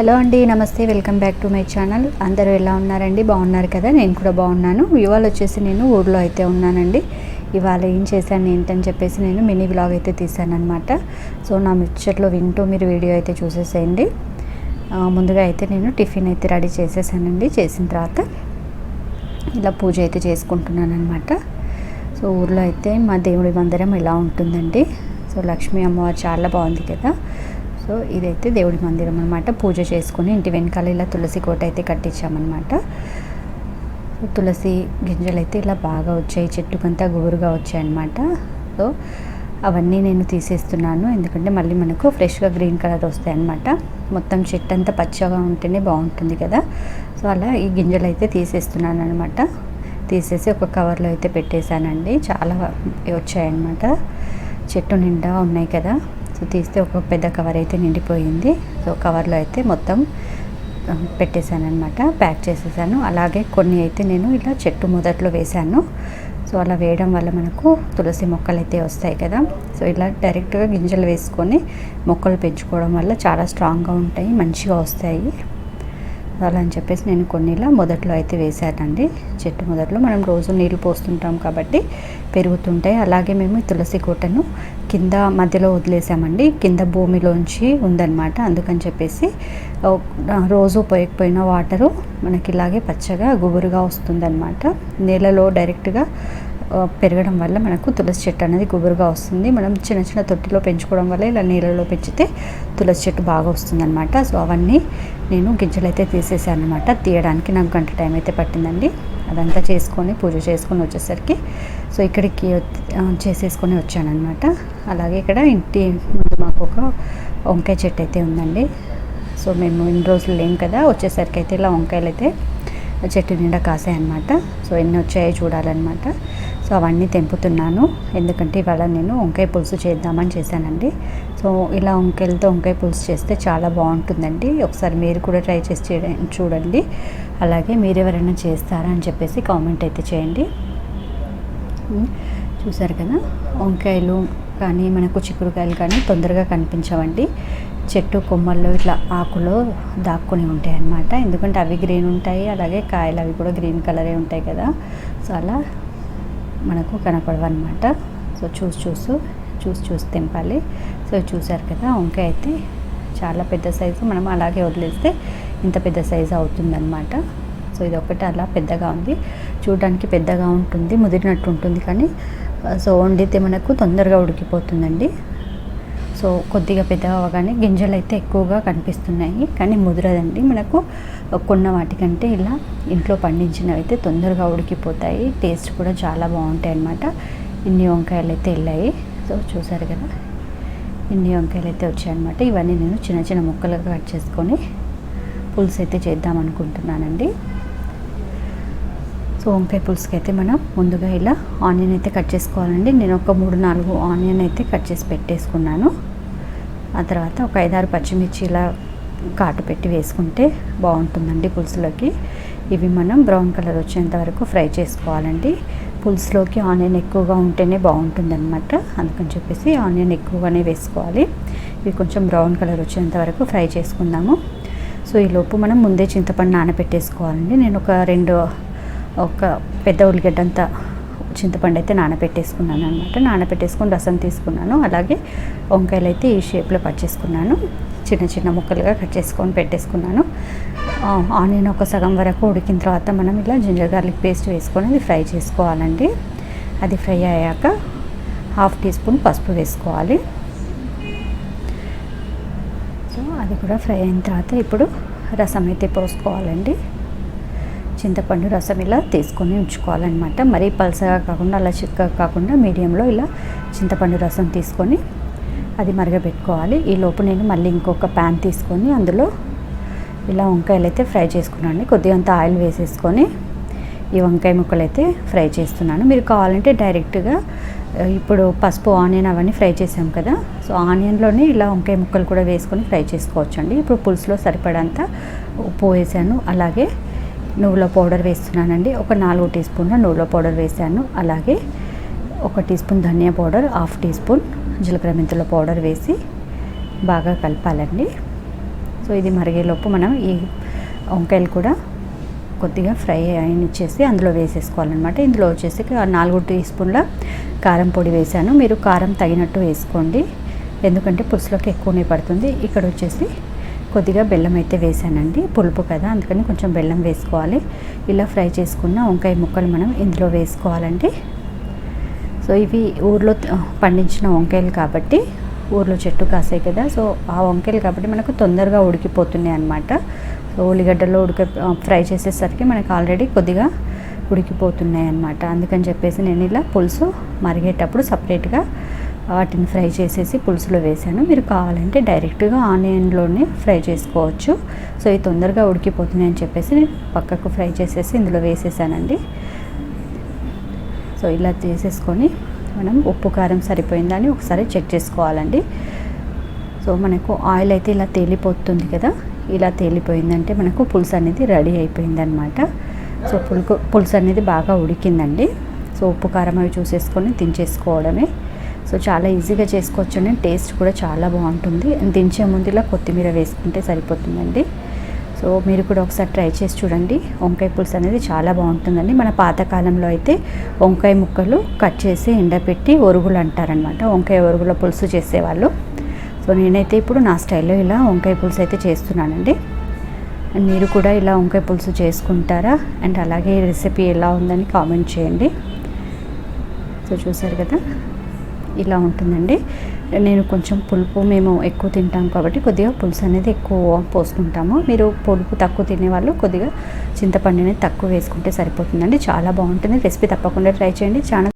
Hello అండి namaste welcome back to my channel. అందరూ ఎలా ఉన్నారండి? బాగున్నారు కదా? నేను కూడా బాగున్నాను. ఇవాళ వచ్చేసి నేను ఊర్లో అయితే ఉన్నానండి. ఇవాళ ఏం చేశాను ఏంటని చెప్పేసి నేను మినీ బ్లాగ్ అయితే తీశాను అనమాట సో నా మిక్చర్లో వింటూ మీరు వీడియో అయితే చూసేసేయండి. ముందుగా అయితే నేను టిఫిన్ అయితే రెడీ చేసేసానండి. చేసిన తర్వాత ఇలా పూజ అయితే చేసుకుంటున్నాను అనమాట సో ఊర్లో అయితే మా దేవుడి మందిరం ఇలా ఉంటుందండి. సో లక్ష్మీ అమ్మవారు చాలా బాగుంది కదా? సో ఇదైతే దేవుడి మందిరం అనమాట పూజ చేసుకుని ఇంటి వెనకాల ఇలా తులసి కోట అయితే కట్టించామన్నమాట. తులసి గింజలు అయితే ఇలా బాగా వచ్చాయి. చెట్టుకంతా గుబురుగా వచ్చాయి అనమాట సో అవన్నీ నేను తీసేస్తున్నాను. ఎందుకంటే మళ్ళీ మనకు ఫ్రెష్గా గ్రీన్ కలర్ వస్తాయి అనమాట మొత్తం చెట్టు అంతా పచ్చగా ఉంటేనే బాగుంటుంది కదా. సో అలా ఈ గింజలు అయితే తీసేస్తున్నాను అనమాట తీసేసి ఒక కవర్లో అయితే పెట్టేశానండి. చాలా వచ్చాయన్నమాట. చెట్టు నిండా ఉన్నాయి కదా. సో తీస్తే ఒక పెద్ద కవర్ అయితే నిండిపోయింది. సో కవర్లో అయితే మొత్తం ఆ, పెట్టేశానమాట ప్యాక్ చేసేసాను. అలాగే కొన్ని అయితే నేను ఇలా చెట్టు మొదట్లో వేశాను. సో అలా వేయడం వల్ల మనకు తులసి మొక్కలు అయితే వస్తాయి కదా. సో ఇలా డైరెక్ట్గా గింజలు వేసుకొని మొక్కలు పెంచుకోవడం వల్ల చాలా స్ట్రాంగ్గా ఉంటాయి మంచిగా వస్తాయి. అని చెప్పేసి నేను కొన్ని ఇలా మొదట్లో అయితే వేశానండి. చెట్టు మొదట్లో మనం రోజు నీళ్ళు పోస్తుంటాం కాబట్టి పెరుగుతుంటాయి. అలాగే మేము తులసి కోటను కింద మధ్యలో వదిలేసామండి. కింద భూమిలోంచి ఉందన్నమాట. అందుకని చెప్పేసి రోజు పోయకపోయిన వాటరు మనకి ఇలాగే పచ్చగా గుబురుగా వస్తుందన్నమాట. నేలలో డైరెక్ట్గా పెరగడం వల్ల మనకు తులసి చెట్టు అనేది గుబురుగా వస్తుంది. మనం చిన్న చిన్న తొట్టిలో పెంచుకోవడం వల్ల ఇలా నీళ్ళలో పెంచితే తులసి చెట్టు బాగా వస్తుంది అనమాట సో అవన్నీ నేను గింజలు అయితే తీసేసాను అనమాట తీయడానికి నాకు గంట టైం అయితే పట్టిందండి. అదంతా చేసుకొని పూజ చేసుకొని వచ్చేసరికి సో ఇక్కడికి చేసేసుకొని వచ్చానమాట అలాగే ఇక్కడ ఇంటి ముందు మాకు ఒక వంకాయ చెట్టు అయితే ఉందండి. సో మేము ఇన్ని రోజులు లేం కదా వచ్చేసరికి అయితే ఇలా వంకాయలు అయితే చెట్టు నిండా కాసాయన్నమాట. సో ఎన్ని వచ్చాయో చూడాలన్నమాట. సో అవన్నీ తెంపుతున్నాను. ఎందుకంటే ఇవాళ నేను వంకాయ పులుసు చేద్దామని చేశానండి. సో ఇలా వంకాయలతో వంకాయ పులుసు చేస్తే చాలా బాగుంటుందండి. ఒకసారి మీరు కూడా ట్రై చేసి చూడండి. అలాగే మీరు ఎవరైనా చేస్తారా అని చెప్పేసి కామెంట్ అయితే చేయండి. చూసారు కదా? వంకాయలు కానీ మనకు చిక్కుడుకాయలు కానీ తొందరగా కనిపించవండి. చెట్టు కొమ్మల్లో ఇట్లా ఆకులో దాక్కుని ఉంటాయి అన్నమాట. ఎందుకంటే అవి గ్రీన్ ఉంటాయి. అలాగే కాయలు అవి కూడా గ్రీన్ కలరే ఉంటాయి కదా. సో అలా మనకు కనపడవన్నమాట. సో చూసి చూసు చూసి చూసి తెంపాలి. సో చూసారు కదా వంకాయ అయితే చాలా పెద్ద సైజు. మనం అలాగే వదిలేస్తే ఇంత పెద్ద సైజు అవుతుందన్నమాట. సో ఇది ఒకటి అలా పెద్దగా ఉంది. చూడడానికి పెద్దగా ఉంటుంది ముదిరినట్టు ఉంటుంది కానీ సో వండితే మనకు తొందరగా ఉడికిపోతుందండి. సో కొద్దిగా పెద్దగా అవగానే గింజలు అయితే ఎక్కువగా కనిపిస్తున్నాయి. కానీ ముదరదండి. మనకు కొన్న వాటికంటే ఇలా ఇంట్లో పండించినవి అయితే తొందరగా ఉడికిపోతాయి. టేస్ట్ కూడా చాలా బాగుంటాయి అన్నమాట. ఇన్ని వంకాయలు అయితే వెళ్ళాయి. సో చూసారు కదా? ఇన్ని వంకాయలు అయితే వచ్చాయన్నమాట ఇవన్నీ నేను చిన్న చిన్న ముక్కలుగా కట్ చేసుకొని పులుసు అయితే చేద్దాం అనుకుంటున్నానండి సో వంకాయ పులుసుకి అయితే మనం ముందుగా ఇలా ఆనియన్ అయితే కట్ చేసుకోవాలండి. నేను ఒక మూడు నాలుగు ఆనియన్ అయితే కట్ చేసి పెట్టేసుకున్నాను. ఆ తర్వాత ఒక ఐదారు పచ్చిమిర్చి ఇలా కాటు పెట్టి వేసుకుంటే బాగుంటుందండి పులుసులోకి. ఇవి మనం బ్రౌన్ కలర్ వచ్చేంత వరకు ఫ్రై చేసుకోవాలండి. పులుసులోకి ఆనియన్ ఎక్కువగా ఉంటేనే బాగుంటుంది అనమాట అందుకని చెప్పేసి ఆనియన్ ఎక్కువగానే వేసుకోవాలి. ఇవి కొంచెం బ్రౌన్ కలర్ వచ్చేంత వరకు ఫ్రై చేసుకుందాము. సో ఈ లోపు మనం ముందే చింతపండు నానబెట్టేసుకోవాలండి. నేను ఒక రెండు ఒక పెద్ద ఉల్లిగడ్డంతా చింతపండు అయితే నానబెట్టేసుకున్నాను అనమాట నానబెట్టేసుకుని రసం తీసుకున్నాను. అలాగే వంకాయలు అయితే ఈ షేప్లో కట్ చేసుకున్నాను. చిన్న చిన్న ముక్కలుగా కట్ చేసుకొని పెట్టేసుకున్నాను. ఆ, ఆనియన్ ఒక సగం వరకు ఉడికిన తర్వాత మనం ఇలా జింజర్ గార్లిక్ పేస్ట్ వేసుకొని అది ఫ్రై చేసుకోవాలండి. అది ఫ్రై అయ్యాక హాఫ్ టీ స్పూన్ పసుపు వేసుకోవాలి. సో అది కూడా ఫ్రై అయిన తర్వాత ఇప్పుడు రసం అయితే పోసుకోవాలండి. చింతపండు రసం ఇలా తీసుకొని ఉంచుకోవాలన్నమాట. మరీ పలసగా కాకుండా అలా చిక్కగా కాకుండా మీడియంలో ఇలా చింతపండు రసం తీసుకొని అది మరగబెట్టుకోవాలి. ఈ లోపు నేను మళ్ళీ ఇంకొక ప్యాన్ తీసుకొని అందులో ఇలా వంకాయలు అయితే ఫ్రై చేసుకున్నాను. కొద్దిగా అంత ఆయిల్ వేసేసుకొని ఈ వంకాయ ముక్కలు అయితే ఫ్రై చేస్తున్నాను. మీరు కావాలంటే డైరెక్ట్గా ఇప్పుడు పసుపు ఆనియన్ అవన్నీ ఫ్రై చేసాం కదా సో ఆనియన్లోనే ఇలా వంకాయ ముక్కలు కూడా వేసుకొని ఫ్రై చేసుకోవచ్చండి. ఇప్పుడు పులుసులో సరిపడంత ఉప్పు వేసాను. అలాగే నువ్వుల పౌడర్ వేస్తున్నానండి. ఒక నాలుగు టీ స్పూన్ల నువ్వుల పౌడర్ వేశాను. అలాగే ఒక టీ స్పూన్ ధనియా పౌడర్ హాఫ్ టీ స్పూన్ జీలకర్ర మెంతుల పౌడర్ వేసి బాగా కలపాలండి. సో ఇది మరిగేలోపు మనం ఈ వంకాయలు కూడా కొద్దిగా ఫ్రై అయినిచ్చేసి అందులో వేసేసుకోవాలన్నమాట. ఇందులో వచ్చేసి నాలుగు టీ స్పూన్ల కారం పొడి వేసాను మీరు కారం తగినట్టు వేసుకోండి. ఎందుకంటే పులుసులోకి ఎక్కువనే పడుతుంది. ఇక్కడ వచ్చేసి కొద్దిగా బెల్లం అయితే వేసానండి. పులుపు కదా అందుకని కొంచెం బెల్లం వేసుకోవాలి. ఇలా ఫ్రై చేసుకున్న వంకాయ ముక్కలు మనం ఇందులో వేసుకోవాలండి. సో ఇవి ఊర్లో పండించిన వంకాయలు కాబట్టి ఊర్లో చెట్టు కాసాయి కదా సో ఆ వంకాయలు కాబట్టి మనకు తొందరగా ఉడికిపోతున్నాయి అన్నమాట. సో ఉల్లిగడ్డలో ఉడక ఫ్రై చేసేసరికి మనకు ఆల్రెడీ కొద్దిగా ఉడికిపోతున్నాయి అన్నమాట. అందుకని చెప్పేసి నేను ఇలా పులుసు మరిగేటప్పుడు సపరేట్గా వాటిని ఫ్రై చేసేసి పులుసులో వేసాను. మీరు కావాలంటే డైరెక్ట్గా ఆనియన్లోనే ఫ్రై చేసుకోవచ్చు. సో ఇది తొందరగా ఉడికిపోతుంది అని చెప్పేసి నేను పక్కకు ఫ్రై చేసేసి ఇందులో వేసేసానండి. సో ఇలా చేసేసుకొని మనం ఉప్పు కారం సరిపోయిందని ఒకసారి చెక్ చేసుకోవాలండి. సో మనకు ఆయిల్ అయితే ఇలా తేలిపోతుంది కదా ఇలా తేలిపోయిందంటే మనకు పులుసు అనేది రెడీ అయిపోయిందనమాట సో పులుకు పులుసు అనేది బాగా ఉడికిందండి. సో ఉప్పు కారం అవి చూసేసుకొని దించేసుకోవడమే సో చాలా ఈజీగా చేసుకోవచ్చు అండి టేస్ట్ కూడా చాలా బాగుంటుంది. దించే ముందు ఇలా కొత్తిమీర వేసుకుంటే సరిపోతుందండి. సో మీరు కూడా ఒకసారి ట్రై చేసి చూడండి. వంకాయ పులుసు అనేది చాలా బాగుంటుందండి. మన పాతకాలంలో అయితే వంకాయ ముక్కలు కట్ చేసి ఎండపెట్టి ఒరుగులు అంటారనమాట వంకాయ ఒరుగుల పులుసు చేసేవాళ్ళు. సో నేనైతే ఇప్పుడు నా స్టైల్లో ఇలా వంకాయ పులుసు అయితే చేస్తున్నానండి. అండ్ మీరు కూడా ఇలా వంకాయ పులుసు చేసుకుంటారా? అండ్ అలాగే రెసిపీ ఎలా ఉందని కామెంట్ చేయండి. సో చూసారు కదా? ఇలా ఉంటుందండి. నేను కొంచెం పులుపు మేము ఎక్కువ తింటాం కాబట్టి కొద్దిగా పులుసు అనేది ఎక్కువ పోసుకుంటాము. మీరు పులుపు తక్కువ తినేవాళ్ళు కొద్దిగా చింతపండు అనేది తక్కువ వేసుకుంటే సరిపోతుందండి. చాలా బాగుంటుంది. రెసిపీ తప్పకుండా ట్రై చేయండి. చాలా